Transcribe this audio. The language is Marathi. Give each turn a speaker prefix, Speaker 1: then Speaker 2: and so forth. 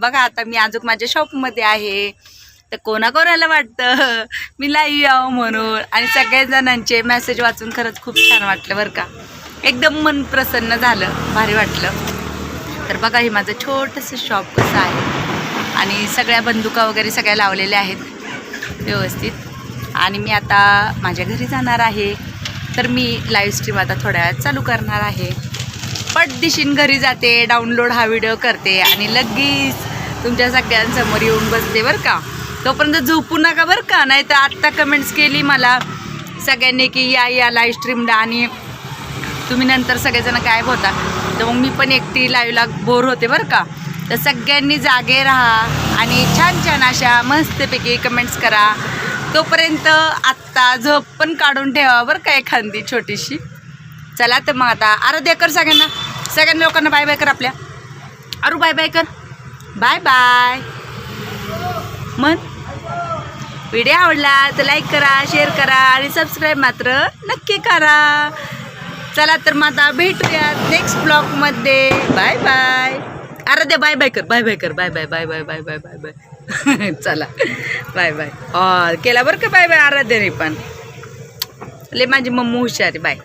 Speaker 1: बघा आता मी अजून माझ्या शॉपमध्ये आहे. तर कोणाकोणाला वाटतं? मी लाईव्ह यावं म्हणून. आणि सगळ्या जणांचे मेसेज वाचून खरंच खूप छान वाटलं बरं का. एकदम मन प्रसन्न झालं भारी वाटलं. तर बघा हे माझं छोटंसं शॉप कसं आहे. आणि सगळ्या बंदुका वगैरे सगळ्या लावलेल्या आहेत व्यवस्थित. आणि मी आता माझ्या घरी जाणार आहे. तर मी लाईव्ह स्ट्रीम आता थोड्या वेळात चालू करणार आहे. पटदिशीन घरी जाते डाउनलोड हा व्हिडिओ करते. आणि लगेच तुमच्या सगळ्यांसमोर येऊन बसते बरं का? तोपर्यंत झोपू नका बरं का? नाही तर आत्ता कमेंट्स केली मला सगळ्यांनी की या या लाईव्ह स्ट्रीमला आणि तुम्ही नंतर सगळेजण गायब होता. तर मग मी पण एकटी लाईव्हला बोर होते बरं का? तर सगळ्यांनी जागे राहा आणि छान छान अशा मस्तपैकी कमेंट्स करा. तोपर्यंत आत्ता झोप पण काढून ठेवा बरं का एखादी छोटीशी. चला तर मग आता आराध्या कर सगळ्यांना. सगळ्यांना लोकांना बाय बाय कर आपल्या. अरू बाय बाय कर. Bye bye. मन? व्हिडिओ आवडला तर लाईक करा शेअर करा आणि सबस्क्राईब मात्र नक्की करा. चला तर मग आता भेटूया नेक्स्ट ब्लॉगमध्ये bye bye. Aradhya bye bye कर बाय बाय कर bye bye bye bye bye bye bye bye चला. बाय बाय oh, केला बरं का बाय बाय आराध्याने पण. ले माझी मम्मी हुशारी बाय